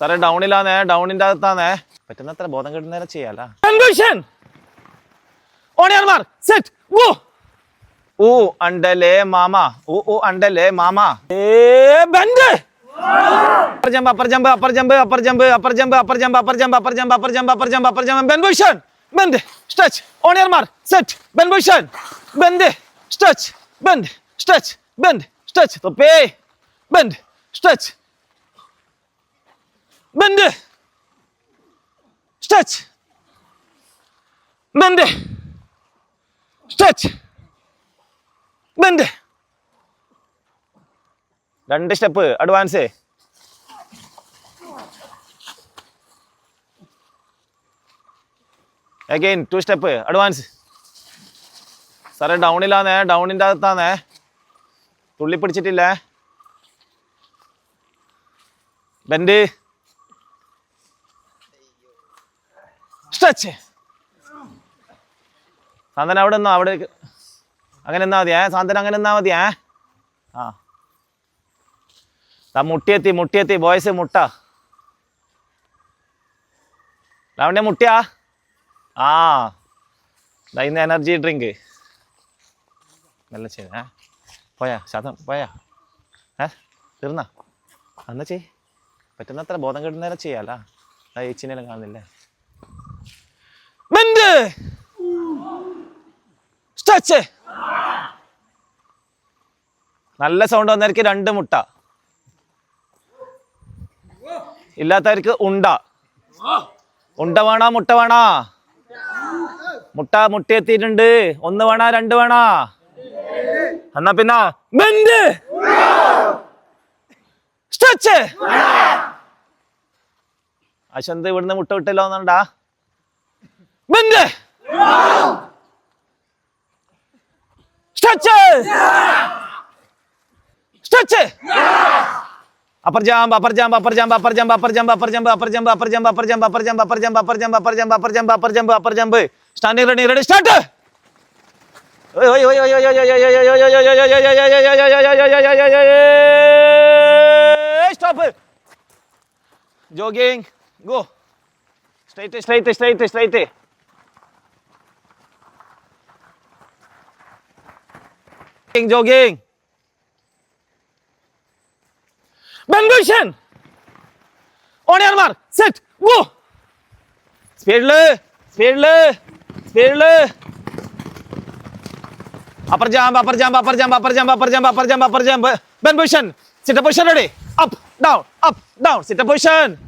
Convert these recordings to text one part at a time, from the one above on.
സാറേ ഡൗണിലാന്നേ ഡൗണിന്റെ അകത്താന്നേ പറ്റുന്നത്ര ബോധം കിട്ടുന്നേരം ചെയ്യാല സെറ്റ് ഗോ ഊ അണ്ടലേ മാമ ഊ ഊ അണ്ടലേ mama upper jump upper jump upper jump upper jump upper jump upper jump upper jump upper jump upper jump upper jump upper jump bend position bend stretch on your mark set bend position bend stretch bend stretch bend stretch തൊപ്പേ bend stretch bend Szczeć! Bend stretch bend രണ്ട് step advance. Again two step advance. സാറേ ഡൗണിലാന്നേ ഡൗണിന്റെ അകത്താന്നേ. തുള്ളി പിടിച്ചിട്ടില്ലേ? Bend stretch സാന്തന അവിടെ നിന്നോ? അവിടെ അങ്ങനെ നിന്നാ മതി ഏ? അങ്ങനെ നിന്നാ മതി ആ. മുട്ടിയെത്തി മുട്ടിയെത്തി. ബോയ്സ് മുട്ട. ലാവണ്യ മുട്ടിയാ? ആ. ഇന്ന് എനർജി ഡ്രിങ്ക് നല്ല ചെയ്ത് പോയാ ശതം പോയാ. ഏ? തീർന്നാ. എന്നാ ചെയ് പറ്റുന്നത്ര ബോധം കിട്ടുന്നേരം ചെയ്യാലോ? ആ ഏച്ചിനെല്ലാം കാണുന്നില്ലേ? Bend stretch. നല്ല സൗണ്ട് വന്നവർക്ക് രണ്ട് മുട്ട. ഇല്ലാത്തവർക്ക് ഉണ്ട. ഉണ്ട വേണോ? മുട്ട വേണോ? മുട്ട മുട്ട എത്തിയിട്ടുണ്ട് ഒന്ന് വേണോ? രണ്ട് വേണോ? എന്നാ പിന്നെ ബെൻഡ് സ്ട്രെച്ച്. അശന്ത് ഇവിടുന്ന് മുട്ട വിട്ടല്ലോ എന്നുണ്ടാ bend stretch stretch upper jump upper jump upper jump upper jump upper jump upper jump upper jump upper jump upper jump upper jump upper jump upper jump upper jump upper jump upper jump upper jump standing ready ready start stop jogging go straight straight straight straight jogging, jogging. Ben Gushen. On your mark, Sit. Go. Speed le, speed le, speed le. Upper jump, upper jump, upper jump, upper jump, upper jump, upper jump, upper jump. Ben Gushen, Sit up position ready. Up, down, up, down. Sit up position.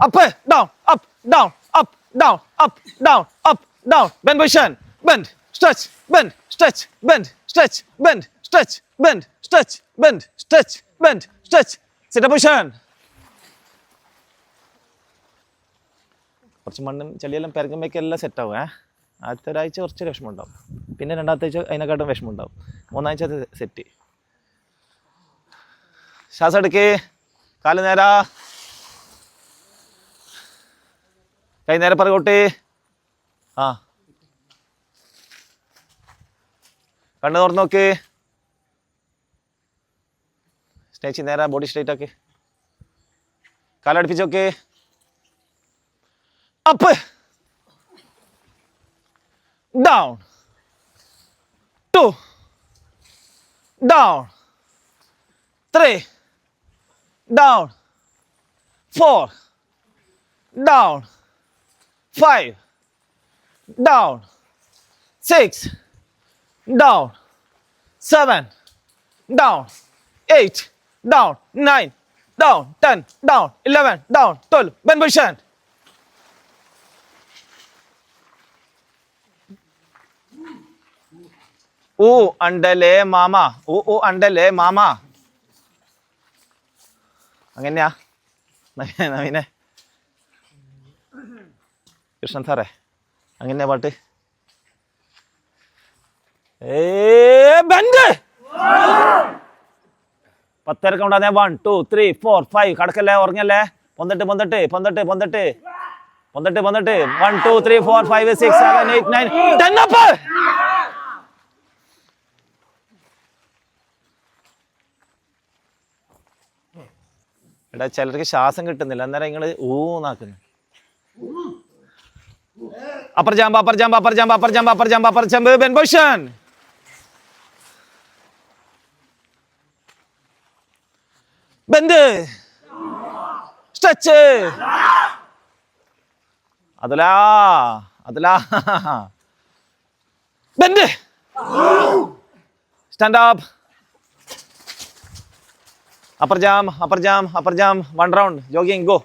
Up, down, up, down, up, down, up, down, up, down. Bend position. Bend. Stretch. Bend. Stretch. Bend. Stretch bend stretch bend stretch bend stretch bend stretch sit position കുറച്ച് മണ്ണും ചെളിയെല്ലാം പെരകുമ്പോഴേക്കും എല്ലാം set ആവും ഏ? ആദ്യത്തെ ഒരാഴ്ച കുറച്ച് വിഷമമുണ്ടാവും. പിന്നെ രണ്ടാമത്തെ ആഴ്ച അതിനെക്കാട്ടും വിഷമമുണ്ടാവും. മൂന്നാഴ്ച അത് സെറ്റ് ശ്വാസം എടുക്കേ. കാൽ നേരാ. കൈ നേരെ പറകോട്ട്. ആ. കണ്ണു തുറന്ന് നോക്ക്. സ്നേഹിച്ച് നേരെ ബോഡി സ്ട്രേറ്റ് ആക്ക്. കാലടിപ്പിച്ച് നോക്ക്. Up down two down three down four down five down six down, seven, down, eight, down, nine, down, ten, down, eleven, down, twelve. Bend position. ഊ അണ്ടലേ മാമ ഊ ഊ അണ്ടലേ മാമ അങ്ങനെയാ നവീനെ, കൃഷ്ണൻ സാറേ അങ്ങനെയാ പാട്ട് bend one two three four five കടക്കല്ലേ ഉറങ്ങല്ലേ? പൊന്തട്ട് പൊന്തട്ട് പൊന്തട്ട് പൊന്തട്ട്. പൊന്തട്ട് പൊന്തട്ട്. One two three four five six seven eight nine ten up എടാ ചിലർക്ക് ശ്വാസം കിട്ടുന്നില്ല. അന്നേരം നിങ്ങൾ ഊന്നാക്കുന്നു. Upper jump upper jump upper jump upper jump upper jump upper jump bend position bend stretch. അതിലാ അതിലാ. Bend stand up upper jump upper jump upper jump one round jogging go